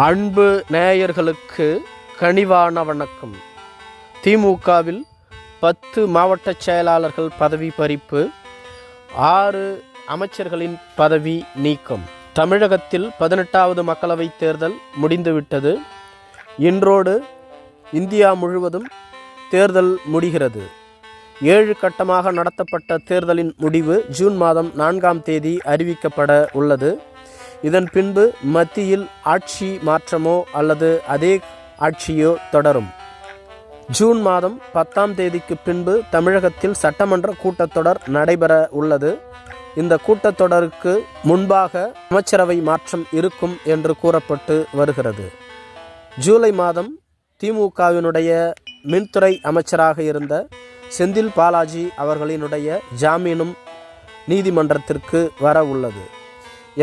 அன்பு நேயர்களுக்கு கனிவான வணக்கம். திமுகவில் பத்து மாவட்ட செயலாளர்கள் பதவி பறிப்பு ஆறு அமைச்சர்களின் பதவி நீக்கம். தமிழகத்தில் பதினெட்டாவது மக்களவைத் தேர்தல் முடிந்துவிட்டது. இன்றோடு இந்தியா முழுவதும் தேர்தல் முடிகிறது. ஏழு கட்டமாக நடத்தப்பட்ட தேர்தலின் முடிவு ஜூன் மாதம் நான்காம் தேதி அறிவிக்கப்பட உள்ளது. இதன் பின்பு மத்தியில் ஆட்சி மாற்றமோ அல்லது அதே ஆட்சியோ தொடரும். ஜூன் மாதம் பத்தாம் தேதிக்கு பின்பு தமிழகத்தில் சட்டமன்ற கூட்டத்தொடர் நடைபெற உள்ளது. இந்த கூட்டத்தொடருக்கு முன்பாக அமைச்சரவை மாற்றம் இருக்கும் என்று கூறப்பட்டு வருகிறது. ஜூலை மாதம் திமுகவினுடைய மின்துறை அமைச்சராக இருந்த செந்தில் பாலாஜி அவர்களினுடைய ஜாமீனும் நீதிமன்றத்திற்கு வர உள்ளது.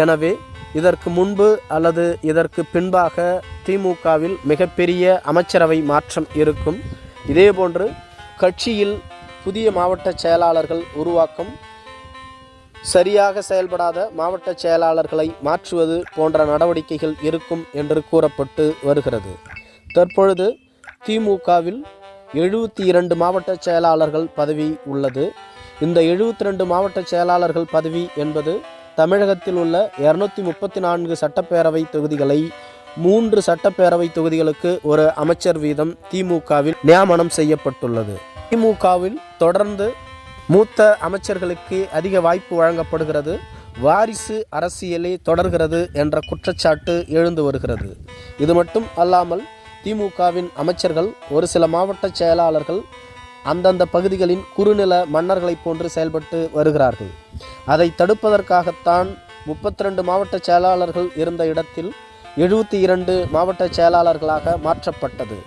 எனவே இதற்கு முன்பு அல்லது இதற்கு பின்பாக திமுகவில் மிகப்பெரிய அமைச்சரவை மாற்றம் இருக்கும். இதேபோன்று கட்சியில் புதிய மாவட்ட செயலாளர்கள் உருவாக்கம் சரியாக செயல்படாத மாவட்ட செயலாளர்களை மாற்றுவது போன்ற நடவடிக்கைகள் இருக்கும் என்று கூறப்பட்டு வருகிறது. தற்பொழுது திமுகவில் எழுபத்தி இரண்டு மாவட்ட செயலாளர்கள் பதவி உள்ளது. இந்த எழுபத்தி ரெண்டு மாவட்ட செயலாளர்கள் பதவி என்பது தமிழகத்தில் உள்ள இரநூத்தி முப்பத்தி நான்கு சட்டப்பேரவை தொகுதிகளை மூன்று சட்டப்பேரவை தொகுதிகளுக்கு ஒரு அமைச்சர் வீதம் திமுகவில் நியமனம் செய்யப்பட்டுள்ளது. திமுகவில் தொடர்ந்து மூத்த அமைச்சர்களுக்கு அதிக வாய்ப்பு வழங்கப்படுகிறது. வாரிசு அரசியலே தொடர்கிறது என்ற குற்றச்சாட்டு எழுந்து வருகிறது. இது மட்டும் அல்லாமல் திமுகவின் அமைச்சர்கள் ஒரு சில மாவட்ட செயலாளர்கள் அந்தந்த பகுதிகளின் குறுநில மன்னர்களைப் போன்று செயல்பட்டு வருகிறார்கள். அதை தடுப்பதற்காகத்தான் முப்பத்தி ரெண்டு மாவட்ட செயலாளர்கள் இருந்த இடத்தில் எழுபத்தி இரண்டு மாவட்ட செயலாளர்களாக மாற்றப்பட்டது.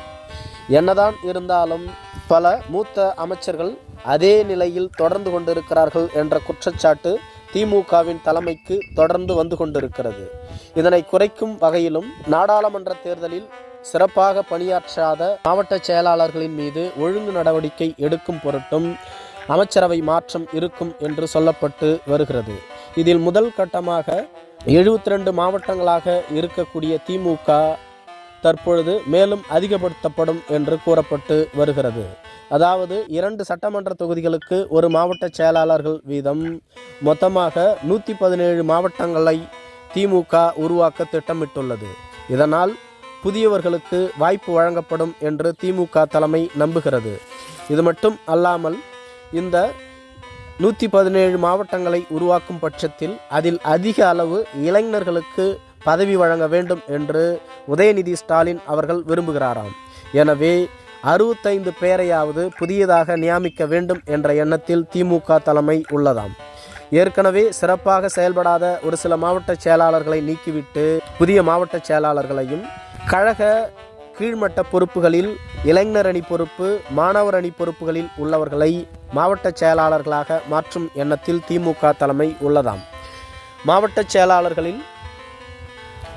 என்னதான் இருந்தாலும் பல மூத்த அமைச்சர்கள் அதே நிலையில் தொடர்ந்து கொண்டிருக்கிறார்கள் என்ற குற்றச்சாட்டு திமுகவின் தலைமைக்கு தொடர்ந்து வந்து கொண்டிருக்கிறது. இதனை குறைக்கும் வகையிலும் நாடாளுமன்ற தேர்தலில் சிறப்பாக பணியாற்றாத மாவட்ட செயலாளர்களின் மீது ஒழுங்கு நடவடிக்கை எடுக்கும் பொருட்டும் அமைச்சரவை மாற்றம் இருக்கும் என்று சொல்லப்பட்டு வருகிறது. இதில் முதல் கட்டமாக எழுபத்தி ரெண்டு மாவட்டங்களாக இருக்கக்கூடிய திமுக தற்பொழுது மேலும் அதிகப்படுத்தப்படும் என்று கூறப்பட்டு வருகிறது. அதாவது இரண்டு சட்டமன்ற தொகுதிகளுக்கு ஒரு மாவட்ட செயலாளர்கள் வீதம் மொத்தமாக நூற்றி பதினேழு மாவட்டங்களை திமுக உருவாக்க திட்டமிட்டுள்ளது. இதனால் புதியவர்களுக்கு வாய்ப்பு வழங்கப்படும் என்று திமுக தலைமை நம்புகிறது. இது மட்டும் அல்லாமல் இந்த நூற்றி பதினேழு மாவட்டங்களை உருவாக்கும் பட்சத்தில் அதில் அதிக அளவு இளைஞர்களுக்கு பதவி வழங்க வேண்டும் என்று உதயநிதி ஸ்டாலின் அவர்கள் விரும்புகிறாராம். எனவே அறுபத்தைந்து பேரையாவது புதியதாக நியமிக்க வேண்டும் என்ற எண்ணத்தில் திமுக தலைமை உள்ளதாம். ஏற்கனவே சிறப்பாக செயல்படாத ஒரு சில மாவட்ட செயலாளர்களை நீக்கிவிட்டு புதிய மாவட்ட செயலாளர்களையும் கழக கீழ்மட்ட பொறுப்புகளில் இளைஞர் அணி பொறுப்பு மாணவர் அணி பொறுப்புகளில் உள்ளவர்களை மாவட்ட செயலாளர்களாக மாற்றும் எண்ணத்தில் திமுக தலைமை உள்ளதாம். மாவட்ட செயலாளர்களில்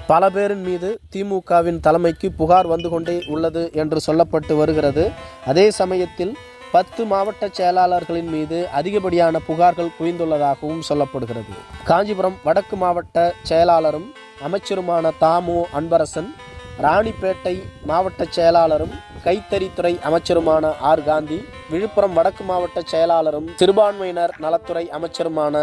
பல பேரின் மீது திமுகவின் தலைமைக்கு புகார் வந்து கொண்டே உள்ளது என்று சொல்லப்பட்டு வருகிறது. அதே சமயத்தில் பத்து மாவட்ட செயலாளர்களின் மீது அதிகப்படியான புகார்கள் குவிந்துள்ளதாகவும் சொல்லப்படுகிறது. காஞ்சிபுரம் வடக்கு மாவட்ட செயலாளரும் அமைச்சருமான தாமு அன்பரசன் ராணிப்பேட்டை மாவட்ட செயலாளரும் கைத்தறித்துறை அமைச்சருமான ஆர். காந்தி விழுப்புரம் வடக்கு மாவட்ட செயலாளரும் சிறுபான்மையினர் நலத்துறை அமைச்சருமான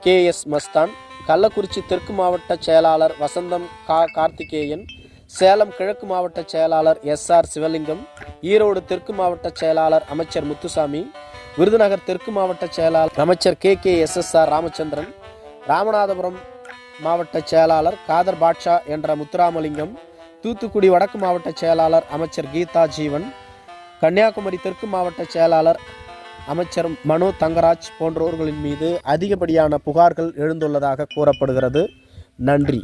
கே. எஸ். மஸ்தான் கள்ளக்குறிச்சி தெற்கு மாவட்ட செயலாளர் வசந்தம் கா கார்த்திகேயன் சேலம் கிழக்கு மாவட்ட செயலாளர் எஸ். ஆர். சிவலிங்கம் ஈரோடு தெற்கு மாவட்ட செயலாளர் அமைச்சர் முத்துசாமி விருதுநகர் தெற்கு மாவட்ட செயலாளர் அமைச்சர் K. K. S. S. R. Ramachandran Ramanathapuram மாவட்ட செயலாளர் காதர் பாட்ஷா என்ற முத்துராமலிங்கம் தூத்துக்குடி வடக்கு மாவட்ட செயலாளர் அமைச்சர் கீதா ஜீவன் கன்னியாகுமரி தெற்கு மாவட்ட செயலாளர் அமைச்சர் மனோ தங்கராஜ் போன்றவர்களின் மீது அதிகப்படியான புகார்கள் எழுந்துள்ளதாக கூறப்படுகிறது. நன்றி.